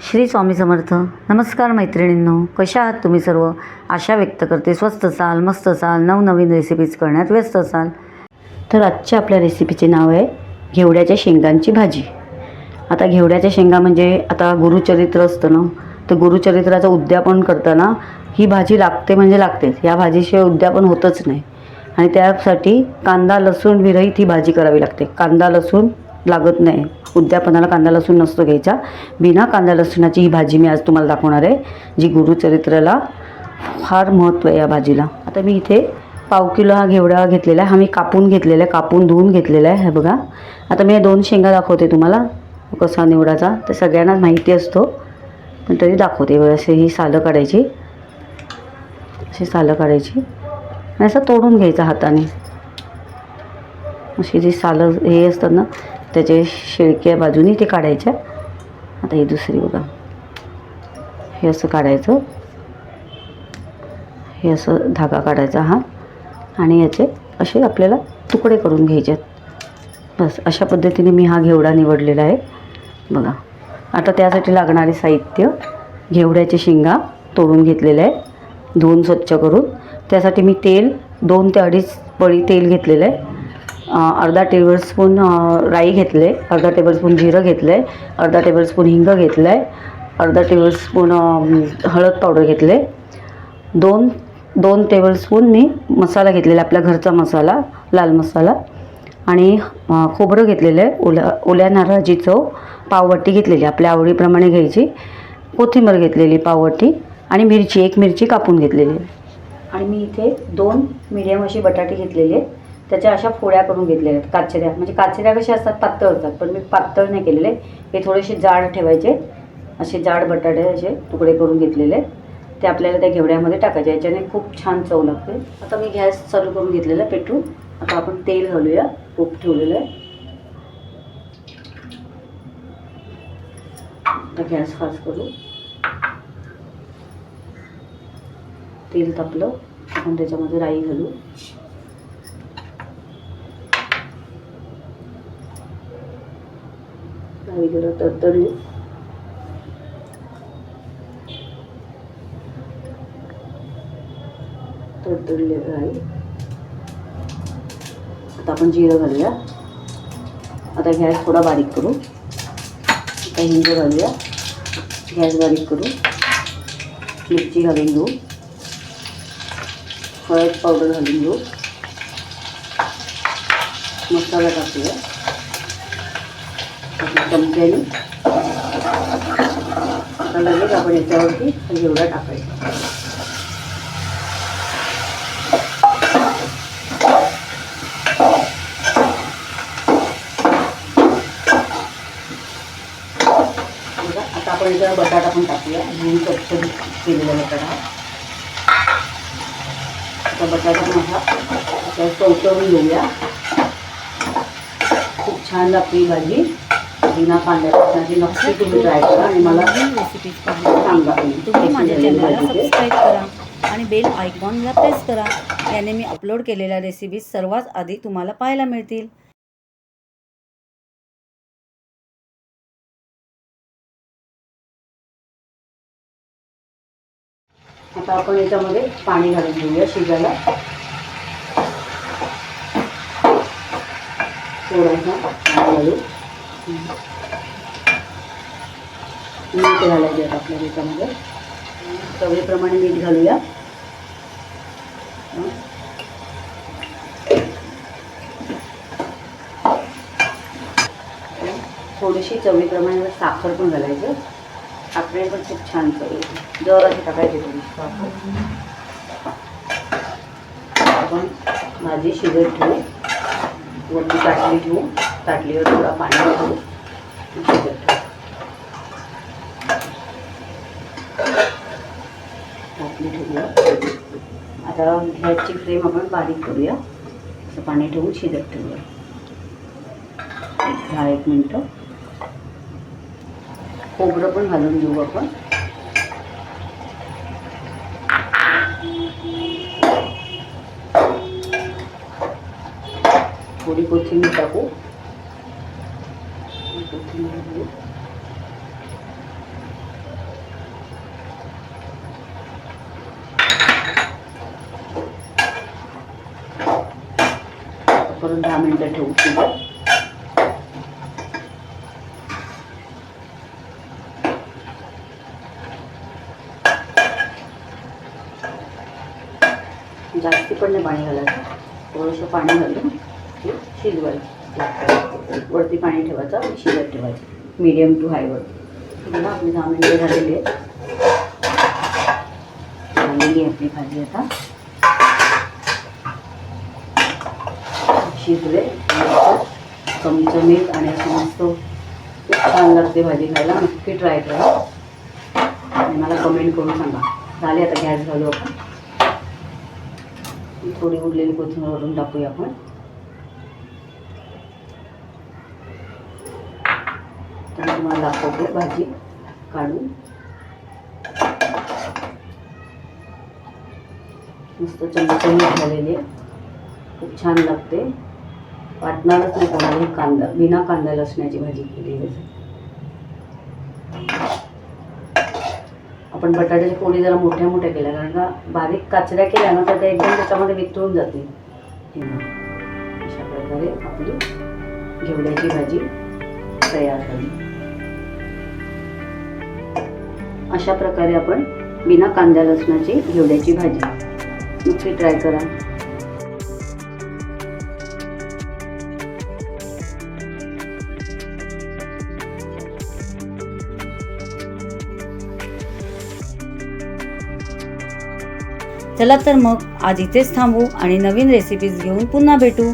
श्री स्वामी समर्थ. नमस्कार मैत्रिणींनो. कशा आहात तुम्ही सर्व? आशा व्यक्त करते. स्वस्त असाल मस्त असाल नवनवीन रेसिपीज करण्यात व्यस्त असाल. तर आजच्या आपल्या रेसिपीचे नाव आहे घेवड्याच्या शेंगांची भाजी. आता घेवड्याच्या शेंगा म्हणजे आता गुरुचरित्र असतं ना? तर गुरुचरित्राचं उद्यापन करताना ही भाजी लागते म्हणजे लागतेच. या भाजीशिवाय उद्यापन होतच नाही. आणि त्यासाठी कांदा लसूण विरहित ही भाजी करावी लागते. कांदा लसूण लागत नाही. उद्यापनाला कांदा लसूण नसतो घ्यायचा. बिना कांदा लसूणाची ही भाजी मी आज तुम्हाला दाखवणार आहे जी गुरुचरित्राला फार महत्त्व आहे या भाजीला. आता मी इथे पाव किलो हा घेवडा घेतलेला आहे. हा मी कापून घेतलेला आहे कापून धुवून घेतलेला आहे हे बघा. आता मी दोन शेंगा दाखवते तुम्हाला कसा निवडाचा ते सगळ्यांनाच माहिती असतो पण तरी दाखवते. असे ही सालं काढायची. अशी सालं काढायची. आणि असं तोडून घ्यायचं हाताने. अशी जी सालं हे असतात ना त्याचे शेळक्या बाजूनी ते काढायच्या आता ही दुसरी बघा. हे असं काढायचं. हे असं धागा काढायचा हा. आणि याचे असे आपल्याला तुकडे करून घ्यायचे. बस अशा पद्धतीने मी हा घेवडा निवडलेला आहे. बघा. आता त्यासाठी लागणारे साहित्य घेवड्याचे शेंगा तोडून घेतलेले आहे. धुवून स्वच्छ करून. त्यासाठी मी तेल दोन ते अडीच पळी तेल घेतलेलं आहे. अर्धा टेबलस्पून राई घेतले अर्धा टेबलस्पून जिरं घेतलं आहे अर्धा टेबलस्पून हिंग घेतलं आहे अर्धा टेबलस्पून हळद पावडर घेतले. दोन दोन टेबलस्पून मी मसाला घेतलेला आपल्या घरचा मसाला लाल मसाला. आणि खोबरं घेतलेलं आहे ओल्या ओल्या नारळाची चव पाववाटी घेतलेली आपल्या आवडीप्रमाणे घ्यायची. कोथिंबीर घेतलेली पाववाटी आणि मिरची एक मिरची कापून घेतलेली. आहे आणि मी इथे दोन मिडियम अशी बटाटे घेतलेले. आहेत त्याच्या अशा फोड्या करून घेतलेल्या आहेत काचऱ्या. म्हणजे काचऱ्या कशा असतात? पातळ असतात पण मी पातळ नाही केलेले. हे थोडेसे जाड ठेवायचे. असे जाड बटाटे असे तुकडे करून घेतलेले. आहेत ते आपल्याला त्या घेवड्यामध्ये टाकायचे. याच्याने खूप छान चव लागते. आता मी गॅस चालू करून घेतलेला आहे पेटून आता आपण तेल घालूया खूप ठेवलेलं आहे. आता गॅस फास्ट करू. तेल तापलं. आपण त्याच्यामध्ये राई घालू. वगैरे जरा तडतडली तडतडले आता आपण जिरं घालूया. आता गॅस थोडा बारीक करू. आता हिंग घालूया. गॅस बारीक करू मिरची घालून घेऊ. हळद पावडर घालून घेऊ. मसाला टाकूया. चमच्याने. आता लगेच आपण याच्यावरती घेवडा टाकायचा. आता आपण याच्यावर बटाटा पण टाकूया. घेऊन स्वच्छ केलेला बटाटा. आता बटाटा माझा आता चौचवून घेऊया. खूप छान आपली भाजी. बिना कांद्याची नक्की तुम्ही ट्राय करा आणि मला रेसिपीज सांगा तुम्ही. माझ्या चॅनलला. सबस्क्राईब करा आणि बेल आयकॉनला प्रेस करा. याने मी अपलोड केलेल्या रेसिपीज सर्वात आधी तुम्हाला पाहायला मिळतील. आता आपण याच्यामध्ये पाणी घालून घेऊया शिजायला. थोडासा पाणी घालू. मीठ घालायचे आता आपल्या याच्यामध्ये चवीप्रमाणे मीठ घालूया. थोडीशी चवीप्रमाणे साखर पण घालायचं. साखरे पण खूप छान चव. येते जर अशी टाकायची थोडीशी साखर. आपण भाजी शिजत ठेवू. वरती ताटली ठेवू ताटलीवर थोडा पाणी ठेवू ताटली ठेवूया. आता गॅसची फ्लेम आपण बारीक करूया. असं पाणी ठेवून शिजत ठेवूया. दहा एक मिनटं. खोबरं पण घालून घेऊ आपण. थोडी कोथिंबीर टाकू. करून दहा मिनटं ठेवू शिजत जास्ती पण नाही पाणी घालायचं. थोडंसं पाणी घालून शिजवायचं. वरती पाणी ठेवायचं शिजत ठेवायचं. मीडियम टू हायवर बघा आपले दहा मिनटं झालेले आहेत. झालेली आपली भाजी आता शिजले. चमचमीत आणि असं मस्त छान लागते भाजी खायला. नक्की ट्राय करा. आणि मला कमेंट करून सांगा. झाले आता गॅस घालू आपण. थोडी उरलेली कोथिंबीर वरून टाकूया आपण. तुम्हाला दाखवते भाजी काढून. मस्त चमचमीत झालेली आहे खूप छान लागते. वाटणारच नाही कोणाला ही कांदा बिना कांदा लसण्याची भाजी केली आहे. आपण बटाट्याची पोळी जरा मोठ्या मोठ्या केल्या कारण का बारीक काचऱ्या केल्या ना तर त्या एकदम त्याच्यामध्ये वितळून जाते अशा प्रकारे आपली घेवड्याची भाजी तयार झाली. अशा प्रकारे आपण बिना कांद्या लसणाची घेवड्याची भाजी. नक्की ट्राय करा. चला तर मग आज इथेच थांबू आणि नवीन रेसिपीज घेऊन पुन्हा भेटू.